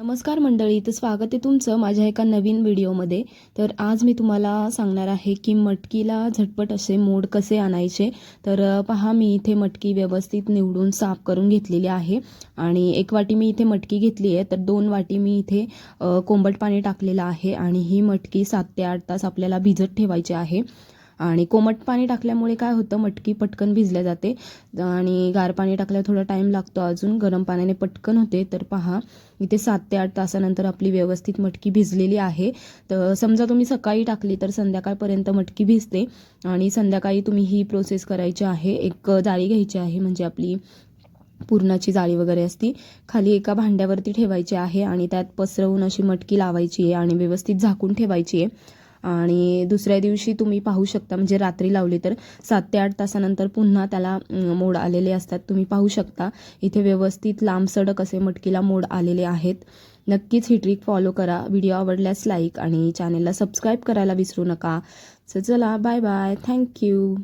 नमस्कार मंडळी तर स्वागत आहे तुमचं माझ्या एका नवीन व्हिडिओमध्ये. तर आज मी तुम्हाला सांगणार आहे की मटकीला झटपट असे मोड कसे आणायचे. तर पहा मी इथे मटकी व्यवस्थित निवडून साफ करून घेतलेली आहे. आणि एक वाटी मी इथे मटकी घेतली आहे तर दोन वाटी मी इथे कोंबट पाणी टाकलेलं आहे. आणि ही मटकी सात ते आठ तास आपल्याला भिजत ठेवायची आहे. आणि कोमट पाणी टाकल्यामुळे काय होतं मटकी पटकन भिजल्या जाते आणि गार पाणी टाकल्यावर थोडा टाईम लागतो. अजून गरम पाण्याने पटकन होते. तर पहा इथे सात ते आठ तासानंतर आपली व्यवस्थित मटकी भिजलेली आहे. तर समजा तुम्ही सकाळी टाकली तर संध्याकाळपर्यंत मटकी भिजते आणि संध्याकाळी तुम्ही ही प्रोसेस करायची आहे. एक जाळी घ्यायची आहे म्हणजे आपली पुरणाची जाळी वगैरे असती. खाली एका भांड्यावरती ठेवायची आहे आणि त्यात पसरवून अशी मटकी लावायची आहे आणि व्यवस्थित झाकून ठेवायची आहे. आणि दुसऱ्या दिवशी तुम्ही पाहू शकता म्हणजे रात्री लावली तर सात ते आठ तासानंतर पुन्हा त्याला मोड आलेले असतात. तुम्ही पाहू शकता इथे व्यवस्थित लांब सडक असे मटकीला मोड आलेले आहेत. नक्कीच ही ट्रिक फॉलो करा. व्हिडिओ आवडल्यास लाईक आणि चॅनेलला सबस्क्राईब करायला विसरू नका. चला बाय बाय थँक्यू